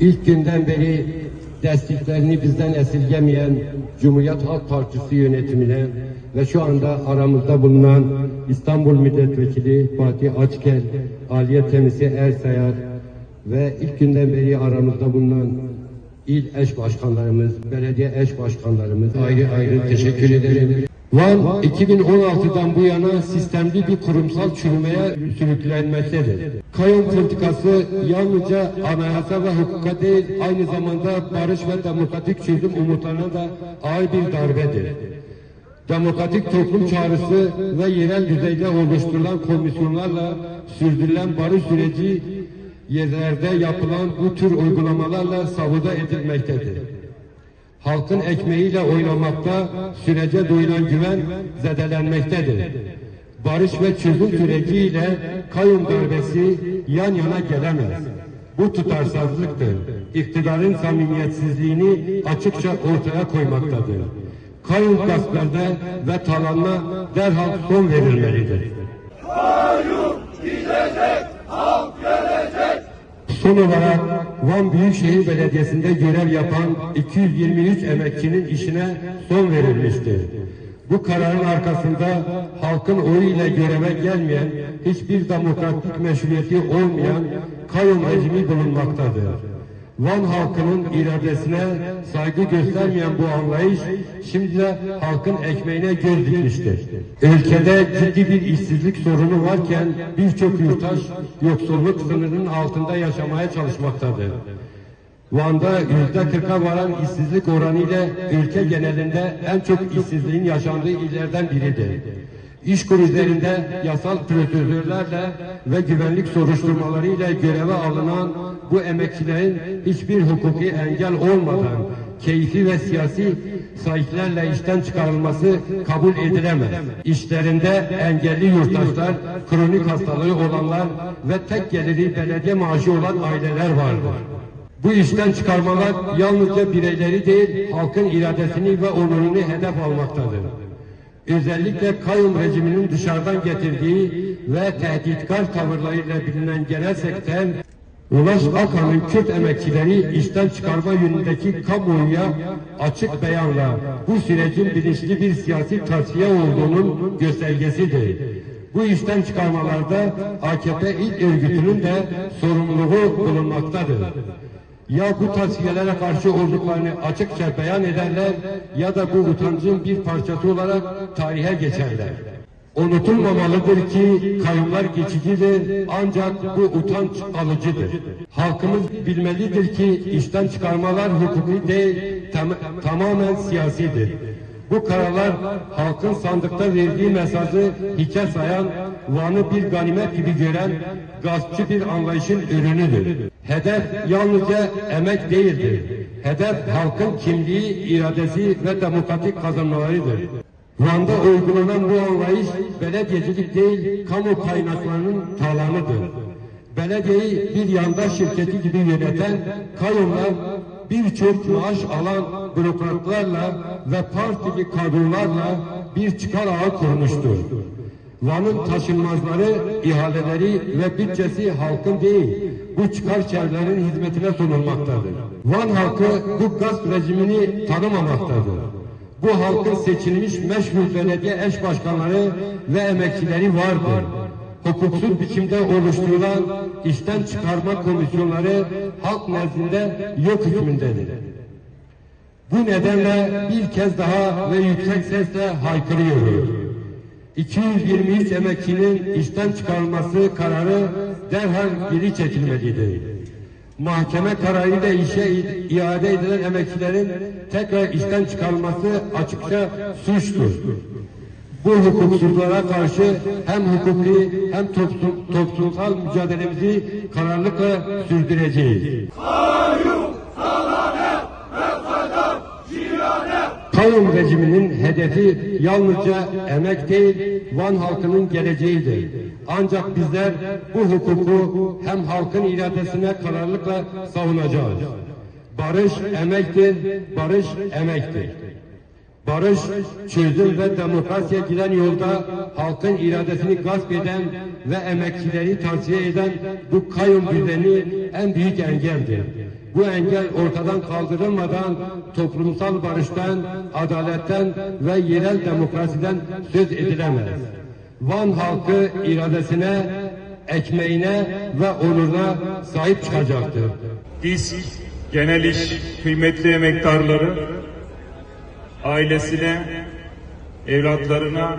İlk günden beri desteklerini bizden esirgemeyen Cumhuriyet Halk Partisi yönetimine ve şu anda aramızda bulunan İstanbul Milletvekili Fatih Açkel, Aliye Temisi Ersayar ve ilk günden beri aramızda bulunan il eş başkanlarımız, belediye eş başkanlarımız ayrı ayrı teşekkür ederim. Van 2016'dan bu yana sistemli bir kurumsal çürümeye sürüklenmektedir. Kayyum politikası yalnızca anayasa ve hukuka değil aynı zamanda barış ve demokratik çözüm umutlarına da ağır bir darbedir. Demokratik toplum çağrısı ve yerel düzeyde oluşturulan komisyonlarla sürdürülen barış süreci yerlerde yapılan bu tür uygulamalarla savuda edilmektedir. Halkın ekmeğiyle oynamakta sürece duyulan güven zedelenmektedir. Barış ve çözüm süreciyle kayyum darbesi yan yana gelemez. Bu tutarsızlıktır. İktidarın samimiyetsizliğini açıkça ortaya koymaktadır. Kayyum gasplarına ve talanına derhal son verilmelidir. Son olarak Van Büyükşehir Belediyesi'nde görev yapan 223 emekçinin işine son verilmiştir. Bu kararın arkasında halkın oyu ile göreve gelmeyen, hiçbir demokratik meşruiyeti olmayan kayyum rejimi bulunmaktadır. Van halkının iradesine saygı göstermeyen bu anlayış şimdi de halkın ekmeğine göz dikmiştir. Ülkede ciddi bir işsizlik sorunu varken birçok yurttaş yoksulluk sınırının altında yaşamaya çalışmaktadır. Van'da yüzde kırka varan işsizlik oranı ile ülke genelinde en çok işsizliğin yaşandığı illerden biridir. İş krizlerinde yasal prosedürlerle ve güvenlik soruşturmaları ile göreve alınan bu emekçilerin hiçbir hukuki engel olmadan keyfi ve siyasi sahiplerle işten çıkarılması kabul edilemez. İşlerinde engelli yurttaşlar, kronik hastalığı olanlar ve tek geliri belediye maaşı olan aileler vardır. Bu işten çıkarmalar yalnızca bireyleri değil, halkın iradesini ve onurunu hedef almaktadır. Özellikle kayyum rejiminin dışarıdan getirdiği ve tehditkar tavırlarıyla bilinen genel sekten Ulaş Akan'ın Kürt emekçileri işten çıkarma yönündeki kamuoyuna açık beyanla bu sürecin bilinçli bir siyasi tasfiye olduğunun göstergesidir. Bu işten çıkarmalarda AKP il örgütünün de sorumluluğu bulunmaktadır. Ya bu tasfiyelere karşı olduklarını açıkça beyan ederler ya da bu utancın bir parçası olarak tarihe geçerler. Unutulmamalıdır ki kayyumlar geçicidir ancak bu utanç alıcıdır. Halkımız bilmelidir ki işten çıkarmalar hukuki değil tam- tamamen siyasidir. Bu kararlar halkın sandıkta verdiği mesajı hiçe sayan, Van'ı bir ganimet gibi gören gaspçı bir anlayışın ürünüdür. Hedef yalnızca emek değildir. Hedef halkın kimliği, iradesi ve demokratik kazanmalarıdır. Van'da uygulanan bu anlayış belediyecilik değil, kamu kaynaklarının talanıdır. Belediyeyi bir yandaş şirketi gibi yöneten kayyumlar birçok maaş alan bürokratlarla ve partili kadrolarla bir çıkar ağı kurmuştur. Van'ın taşınmazları, ihaleleri ve bütçesi halkın değil, bu çıkar çevrelerin hizmetine sunulmaktadır. Van halkı bu gasp rejimini tanımamaktadır. Bu halkın seçilmiş meşhur belediye eş başkanları ve emekçileri vardır. Hukuksuz biçimde oluşturulan işten çıkarma komisyonları halk nezdinde yok hükmündedir. Bu nedenle bir kez daha ve yüksek sesle haykırıyoruz. 223 emekçinin işten çıkarılması kararı derhal geri çekilmelidir. mahkeme kararıyla işe iade edilen emekçilerin tekrar işten çıkarılması açıkça suçtur. Bu hukuksuzluğa karşı hem hukuki hem toplum, toplumsal mücadelemizi kararlılıkla sürdüreceğiz. Kayyum rejiminin hedefi yalnızca emek değil, Van halkının geleceğidir. Ancak bizler bu hukuku hem halkın iradesine kararlılıkla savunacağız. Barış emektir, barış emektir. Barış, çözüm ve demokrasiye giden yolda halkın iradesini gasp eden ve emekçileri tavsiye eden bu kayyum düzeni en büyük engeldir. Bu engel ortadan kaldırılmadan toplumsal barıştan, adaletten ve yerel demokrasiden söz edilemez. Van halkı iradesine, ekmeğine ve onuruna sahip çıkacaktır. DİSK Genel İş kıymetli emektarları ailesine, evlatlarına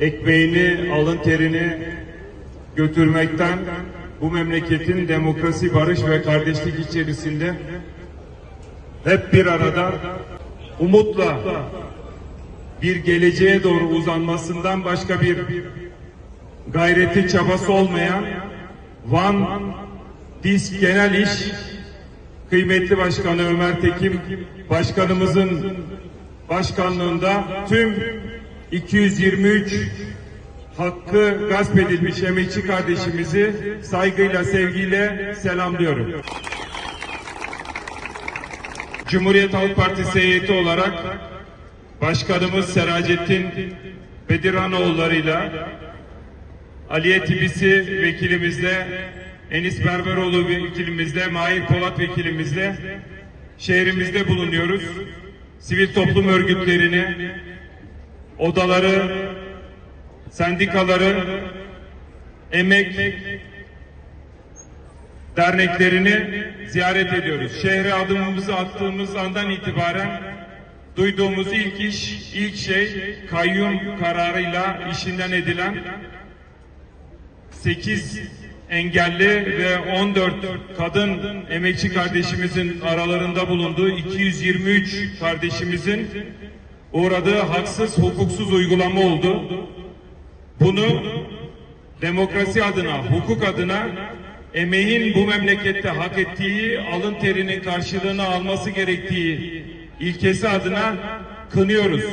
ekmeğini, alın terini götürmekten bu memleketin demokrasi, barış ve kardeşlik içerisinde hep bir arada umutla bir geleceğe doğru uzanmasından başka bir gayreti çabası olmayan Van Disk Genel İş kıymetli başkanı Ömer Tekim başkanımızın başkanlığında tüm 223 hakkı gasp edilmiş emekçi kardeşimizi saygıyla sevgiyle selamlıyorum. Cumhuriyet Halk Partisi heyeti olarak Başkanımız Seracettin Bedirhanoğulları'yla Aliye Tibisi vekilimizle, Enis Berberoğlu vekilimizle, Mahir Polat vekilimizle şehrimizde bulunuyoruz. Sivil toplum örgütlerini, odaları, sendikaları, emek derneklerini ziyaret ediyoruz. Şehre adımımızı attığımız andan itibaren duyduğumuz ilk iş, ilk şey kayyum kararıyla işinden edilen 8 engelli ve 14 kadın emekçi kardeşimizin aralarında bulunduğu 223 kardeşimizin uğradığı haksız hukuksuz uygulama oldu. Bunu demokrasi adına, hukuk adına emeğin bu memlekette hak ettiği alın terinin karşılığını alması gerektiği ilkesi adına kınıyoruz.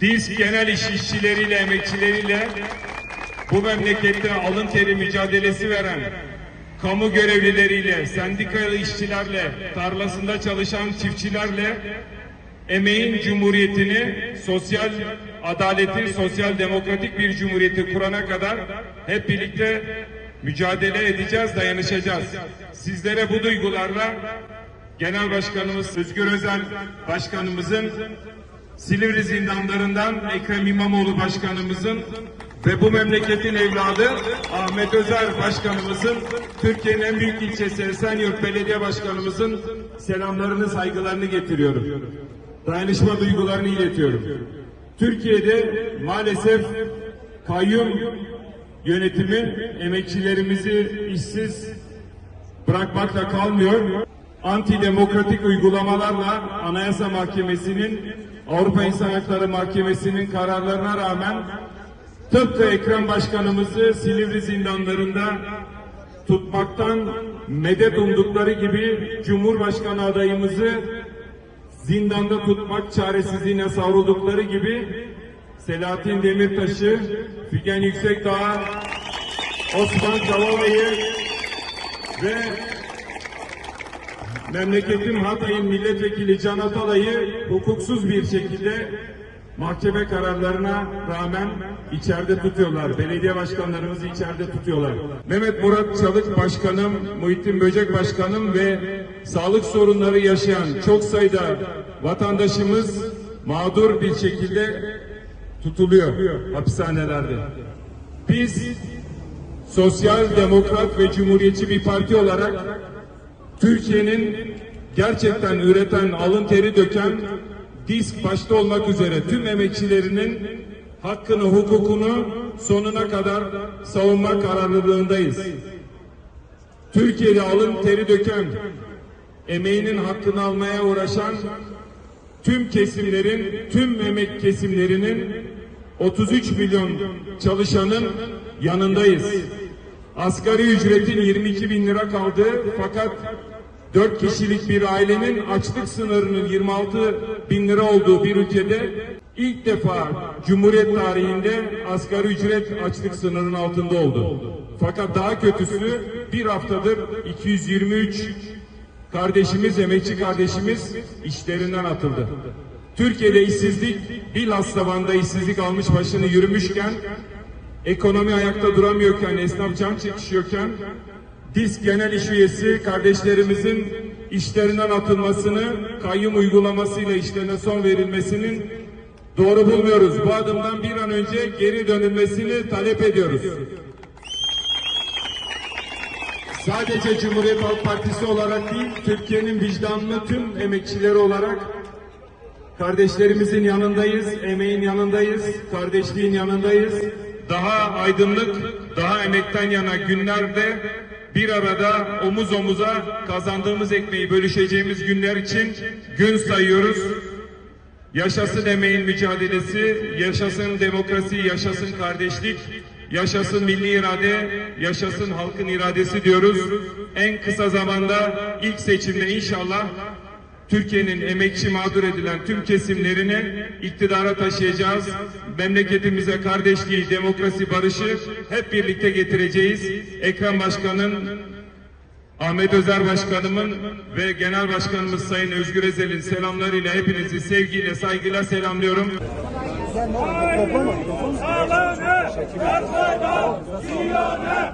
DİSK genel iş işçileriyle, emekçileriyle bu memlekette alın teri mücadelesi veren kamu görevlileriyle, sendikalı işçilerle, tarlasında çalışan çiftçilerle emeğin cumhuriyetini, sosyal adaleti, sosyal demokratik bir cumhuriyeti kurana kadar hep birlikte mücadele edeceğiz, dayanışacağız. Sizlere bu duygularla Genel Başkanımız Özgür Özel Başkanımızın Silivri zindanlarından Ekrem İmamoğlu Başkanımızın ve bu memleketin evladı Ahmet Özer Başkanımızın Türkiye'nin en büyük ilçesi Esenyurt Belediye Başkanımızın selamlarını saygılarını getiriyorum. Dayanışma duygularını iletiyorum. Türkiye'de maalesef kayyum yönetimi emekçilerimizi işsiz bırakmakla kalmıyor. Antidemokratik uygulamalarla Anayasa Mahkemesi'nin Avrupa İnsan Hakları Mahkemesi'nin kararlarına rağmen tıpkı Ekrem Başkanımızı Silivri zindanlarında tutmaktan medet umdukları gibi Cumhurbaşkanı adayımızı zindanda tutmak çaresizliğine savruldukları gibi Selahattin Demirtaş'ı, Figen Yüksekdağ, Osman Kavala'yı ve memleketim Hatay'ın milletvekili Can Atalay'ı hukuksuz bir şekilde mahkeme kararlarına rağmen içeride tutuyorlar. Belediye başkanlarımızı içeride tutuyorlar. Mehmet Murat Çalık Başkanım, Muhittin Böcek Başkanım ve sağlık sorunları yaşayan çok sayıda vatandaşımız mağdur bir şekilde tutuluyor hapishanelerde. Biz sosyal demokrat ve cumhuriyetçi bir parti olarak Türkiye'nin gerçekten üreten, alın teri döken, disk başta olmak üzere tüm emekçilerinin hakkını, hukukunu sonuna kadar savunma kararlılığındayız. Türkiye'de alın teri döken, emeğinin hakkını almaya uğraşan tüm kesimlerin, tüm emek kesimlerinin 33 milyon çalışanın yanındayız. Asgari ücretin 22 bin lira kaldığı fakat 4 kişilik bir ailenin açlık sınırının 26 bin lira olduğu bir ülkede ilk defa Cumhuriyet tarihinde asgari ücret açlık sınırının altında oldu. Fakat daha kötüsü bir haftadır 223 kardeşimiz, emekçi kardeşimiz işlerinden atıldı. Türkiye'de işsizlik bilhassa Van'da işsizlik almış başını yürümüşken ekonomi ayakta duramıyorken, esnaf can çekişiyorken DİSK Genel İş Üyesi kardeşlerimizin işlerinden atılmasını, kayyum uygulamasıyla işlerine son verilmesinin doğru bulmuyoruz. Bu adımdan bir an önce geri dönülmesini talep ediyoruz. Sadece Cumhuriyet Halk Partisi olarak değil, Türkiye'nin vicdanlı tüm emekçileri olarak kardeşlerimizin yanındayız, emeğin yanındayız, kardeşliğin yanındayız. Daha aydınlık, daha emekten yana günlerde bir arada omuz omuza kazandığımız ekmeği bölüşeceğimiz günler için gün sayıyoruz. Yaşasın emeğin mücadelesi, yaşasın demokrasi, yaşasın kardeşlik, yaşasın milli irade, yaşasın halkın iradesi diyoruz. En kısa zamanda ilk seçimde inşallah Türkiye'nin emekçi mağdur edilen tüm kesimlerini iktidara taşıyacağız. Memleketimize kardeşliği, demokrasi, barışı hep birlikte getireceğiz. Ekrem Başkan'ın Ahmet Özer Başkanımın ve Genel Başkanımız Sayın Özgür Özel'in selamlarıyla hepinizi sevgiyle, saygıyla selamlıyorum. Sağlanır, yargıda, iade,